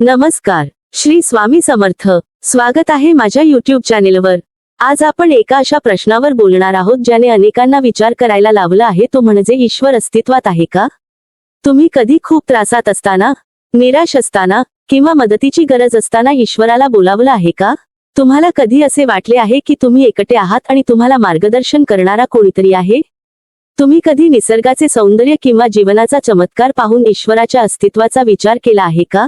नमस्कार श्री स्वामी समर्थ. स्वागत आहे माझ्या युट्यूब चॅनेलवर आज आपण एका अशा प्रश्नावर बोलणार आहोत ज्याने अनेकांना विचार करायला लावला आहे तो म्हणजे ईश्वर अस्तित्वात आहे का? तुम्ही कधी खूप त्रासात असताना निराश असताना किंवा मदतीची गरज असताना ईश्वराला बोलावलं आहे का? तुम्हाला कधी असे वाटले आहे की तुम्ही एकटे आहात आणि तुम्हाला मार्गदर्शन करणारा कोणीतरी आहे? तुम्ही कधी निसर्गाचे सौंदर्य किंवा जीवनाचा चमत्कार पाहून ईश्वराच्या अस्तित्वाचा विचार केला आहे का?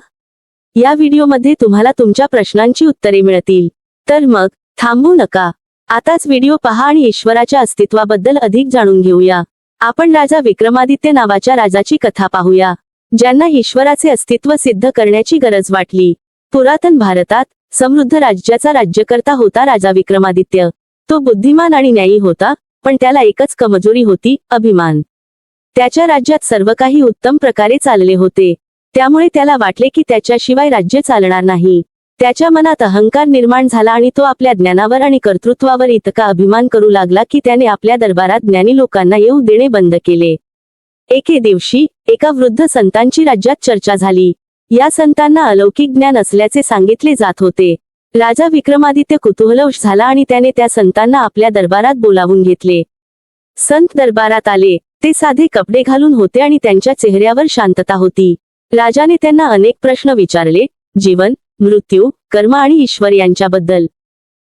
या व्हिडिओमध्ये तुम्हाला तुमच्या प्रश्नांची उत्तरे मिळतील. तर मग थांबू नका. आताच व्हिडिओ पहा आणि ईश्वराच्या अस्तित्वाबद्दल अधिक जाणून घेऊया. आपण राजा विक्रमादित्य नावाच्या राजाची कथा पाहूया ज्यांना ईश्वराचे अस्तित्व सिद्ध करण्याची गरज वाटली. पुरातन भारतात समृद्ध राज्याचा राज्यकर्ता होता राजा विक्रमादित्य. तो बुद्धिमान आणि न्यायी होता पण त्याला एकच कमजोरी होती अभिमान. त्याच्या राज्यात सर्व काही उत्तम प्रकारे चालले होते. त्यामुळे त्याला वाटले की त्याच्याशिवाय राज्य चालणार नाही. त्याच्या मनात अहंकार निर्माण झाला आणि तो आपल्या ज्ञानावर आणि कर्तृत्वावर इतका अभिमान करू लागला की त्याने आपल्या दरबारात ज्ञानी लोकांना येऊ देणे बंद केले. एके दिवशी एका वृद्ध संतांची राज्यात चर्चा झाली. या संतांना अलौकिक ज्ञान असल्याचे सांगितले जात होते. राजा विक्रमादित्य कुतूहलवश झाला आणि त्याने त्या संतांना आपल्या दरबारात बोलावून घेतले. संत दरबारात आले. ते साधे कपडे घालून होते आणि त्यांच्या चेहऱ्यावर शांतता होती. राजाने त्यांना अनेक प्रश्न विचारले जीवन मृत्यू कर्म आणि ईश्वर यांच्याबद्दल.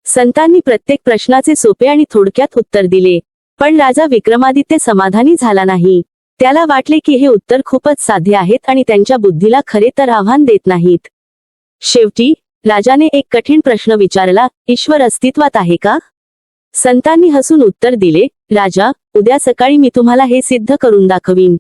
संतांनी प्रत्येक प्रश्नाचे सोपे आणि थोडक्यात उत्तर दिले पण राजा विक्रमादित्य समाधानी झाला नाही. त्याला वाटले की हे उत्तर खूपच साधे आहेत आणि त्यांच्या बुद्धीला खरे तर आव्हान देत नाहीत. शेवटी राजाने एक कठीण प्रश्न विचारला ईश्वर अस्तित्वात आहे का? संतांनी हसून उत्तर दिले राजा उद्या सकाळी मी तुम्हाला हे सिद्ध करून दाखवीन.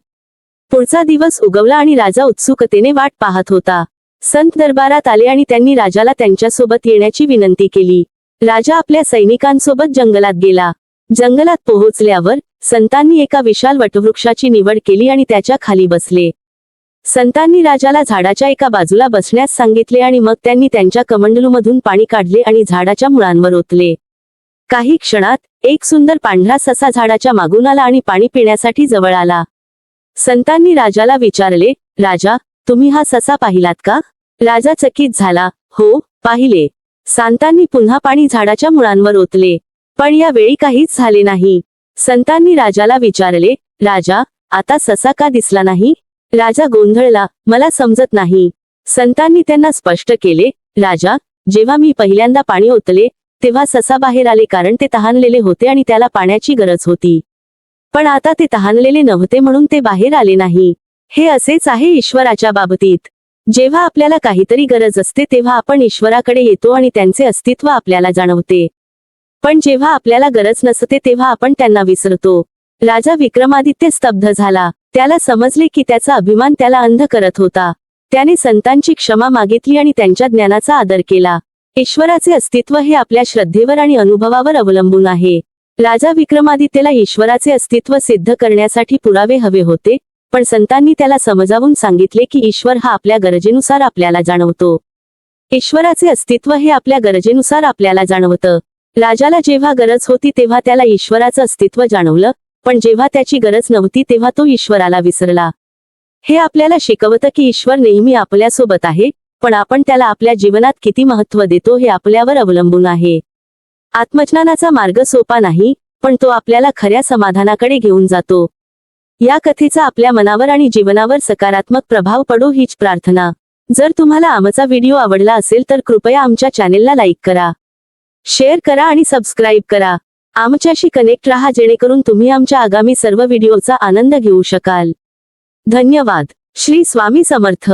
पुढचा दिवस उगवला आणि राजा उत्सुकतेने वाट पाहत होता. संत दरबारात आले आणि त्यांनी राजाला त्यांच्यासोबत येण्याची विनंती केली. राजा आपल्या सैनिकांसोबत जंगलात गेला. जंगलात पोहोचल्यावर संतांनी एका विशाल वटवृक्षाची निवड केली आणि त्याच्याखाली बसले. संतांनी राजाला झाडाच्या एका बाजूला बसण्यास सांगितले आणि मग त्यांनी त्यांच्या कमंडलूमधून पाणी काढले आणि झाडाच्या मुळांवर ओतले. काही क्षणात एक सुंदर पांढरा ससा झाडाच्या मागून आला आणि पाणी पिण्यासाठी जवळ आला. संतांनी राजाला विचारले राजा तुम्ही हा ससा पाहिलात का? राजा चकित झाला हो पाहिले. संतांनी पुन्हा पाणी झाडाच्या मुळांवर ओतले पण या वेळी काहीच झाले नाही. संतांनी राजाला विचारले राजा आता ससा का दिसला नाही? राजा गोंधळला मला समजत नाही. संतांनी त्यांना स्पष्ट केले राजा जेव्हा मी पहिल्यांदा पाणी ओतले तेव्हा ससा बाहेर आले कारण ते तहानलेले होते आणि त्याला पाण्याची गरज होती. पण आता ते तहानलेले नव्हते म्हणून ते बाहेर आले नाही. हे असेच आहे ईश्वराच्या बाबतीत. जेव्हा आपल्याला काहीतरी गरज असते तेव्हा आपण ईश्वराकडे येतो आणि त्यांचे अस्तित्व आपल्याला जाणवते. पण जेव्हा आपल्याला गरज नसते तेव्हा आपण त्यांना विसरतो. राजा विक्रमादित्य स्तब्ध झाला. त्याला समजले की त्याचा अभिमान त्याला अंध करत होता. त्याने संतांची क्षमा मागितली आणि त्यांच्या ज्ञानाचा आदर केला. ईश्वराचे अस्तित्व हे आपल्या श्रद्धेवर आणि अनुभवावर अवलंबून आहे. राजा विक्रमादित्यला ईश्वराचे अस्तित्व सिद्ध करण्यासाठी पुरावे हवे होते पण संतांनी त्याला समजावून सांगितले की ईश्वर हा आपल्या गरजेनुसार आपल्याला जाणवतो. ईश्वराचे अस्तित्व हे आपल्या गरजेनुसार आपल्याला जाणवतं. राजाला जेव्हा गरज होती तेव्हा त्याला ईश्वराचं अस्तित्व जाणवलं पण जेव्हा त्याची गरज नव्हती तेव्हा तो ईश्वराला विसरला. हे आपल्याला शिकवतं की ईश्वर नेहमी आपल्यासोबत आहे पण आपण त्याला आपल्या जीवनात किती महत्त्व देतो हे आपल्यावर अवलंबून आहे. आत्मज्ञानाचा मार्ग सोपा नाही पण तो आपल्याला खऱ्या समाधानाकडे घेऊन जातो. या कथेचा आपल्या मनावर आणि जीवनावर सकारात्मक प्रभाव पडो हीच प्रार्थना. जर तुम्हाला आमचा व्हिडिओ आवडला असेल तर कृपया आमच्या चॅनेलला लाईक करा. शेअर करा आणि सबस्क्राईब करा. आमच्याशी कनेक्ट राहा जेणेकरून तुम्ही आमच्या आगामी सर्व व्हिडिओचा आनंद घेऊ शकाल. धन्यवाद. श्री स्वामी समर्थ.